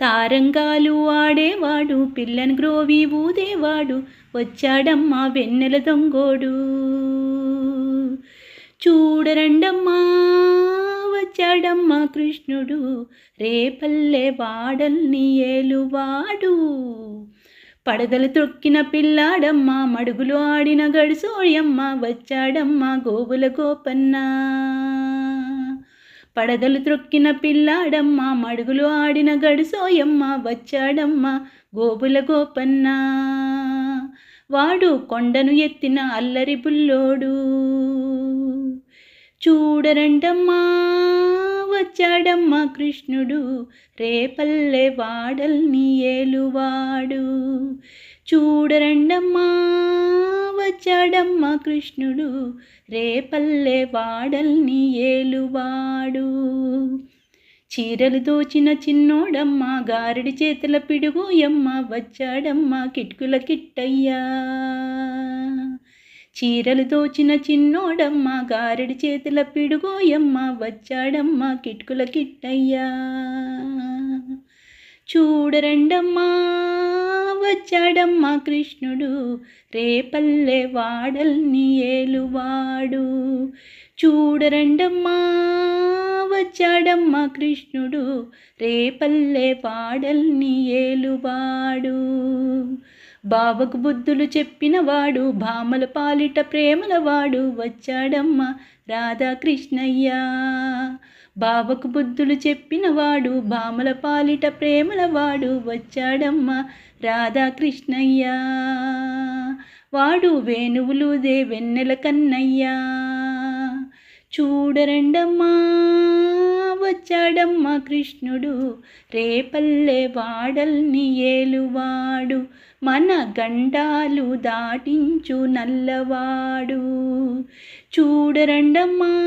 తారంగాలు ఆడేవాడు పిల్లని గ్రోవి ఊదేవాడు వచ్చాడమ్మా వెన్నెల దొంగోడు. చూడరండమ్మా వచ్చాడమ్మా కృష్ణుడు రేపల్లె వాడల్ని ఏలువాడు. పడగలు తొక్కిన పిల్లాడమ్మ మడుగులు ఆడిన గడుసోయమ్మ వచ్చాడమ్మ గోవుల గోపన్నా. పడగలు త్రొక్కిన పిల్లాడమ్మ మడుగులు ఆడిన గడుసోయమ్మ వచ్చాడమ్మ గోబుల గోపన్న. వాడు కొండను ఎత్తిన అల్లరి బుల్లోడు. చూడరండమ్మా వచ్చాడమ్మా కృష్ణుడు రేపల్లె వాడల్ని ఏలువాడు. చూడరండమ్మా వచ్చాడమ్మా కృష్ణుడు రేపల్లె వాడల్ని ఏలువాడు. చీరలు దోచిన చిన్నోడమ్మ గారడి చేతుల పిడుగోయమ్మ వచ్చాడమ్మ కిట్కుల కిట్టయ్యా. చీరలు దోచిన చిన్నోడమ్మ గారడి చేతుల పిడుగోయమ్మ వచ్చాడమ్మ కిట్కుల కిట్టయ్యా. చూడరండమ్మా వచ్చాడమ్మా కృష్ణుడు. రేపల్లె వాడల్ని ఏలువాడు. చూడరండమ్మా వచ్చాడమ్మా కృష్ణుడు. రేపల్లె వాడల్ని ఏలువాడు. బావకు బుద్ధులు చెప్పినవాడు భామల పాలిట ప్రేమలవాడు. వచ్చాడమ్మ రాధాకృష్ణయ్య. బావకు బుద్ధులు చెప్పినవాడు బామల పాలిట ప్రేమలవాడు వచ్చాడమ్మ రాధాకృష్ణయ్య. వాడు వేణువులుదే వెన్నెల కన్నయ్యా. చూడరండమ్మా వచ్చాడమ్మా కృష్ణుడు రేపల్లె వాడల్ని ఏలువాడు మన గండాలు దాటించు నల్లవాడు. చూడరండమ్మా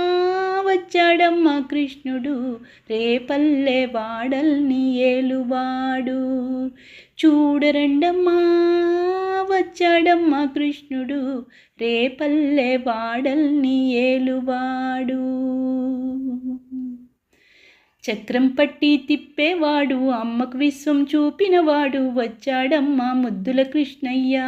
వచ్చాడమ్మా కృష్ణుడు రేపల్లె వాడల్ని ఏలువాడు. చూడరండమ్మా వచ్చాడమ్మా కృష్ణుడు రేపల్లె వాడల్ని ఏలువాడు. చక్రం పట్టి తిప్పేవాడు అమ్మకు విశ్వం చూపినవాడు వచ్చాడమ్మా ముద్దుల కృష్ణయ్యా.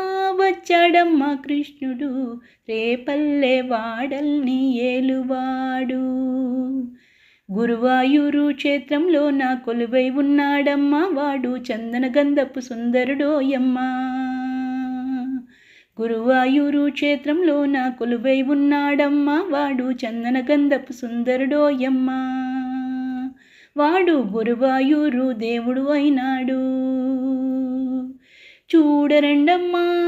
వచ్చాడమ్మా కృష్ణుడు. రేపల్లె వాడల్ని ఏలువాడు. గురువాయూరు క్షేత్రంలో నా కొలువై ఉన్నాడమ్మా. వాడు చందన గంధపు సుందరుడోయమ్మా. గురువాయూరు క్షేత్రంలో నా కొలువై ఉన్నాడమ్మా. వాడు చందన గంధపు సుందరుడోయమ్మా. వాడు గురువాయూరు దేవుడు అయినాడు. చూడరండమ్మా.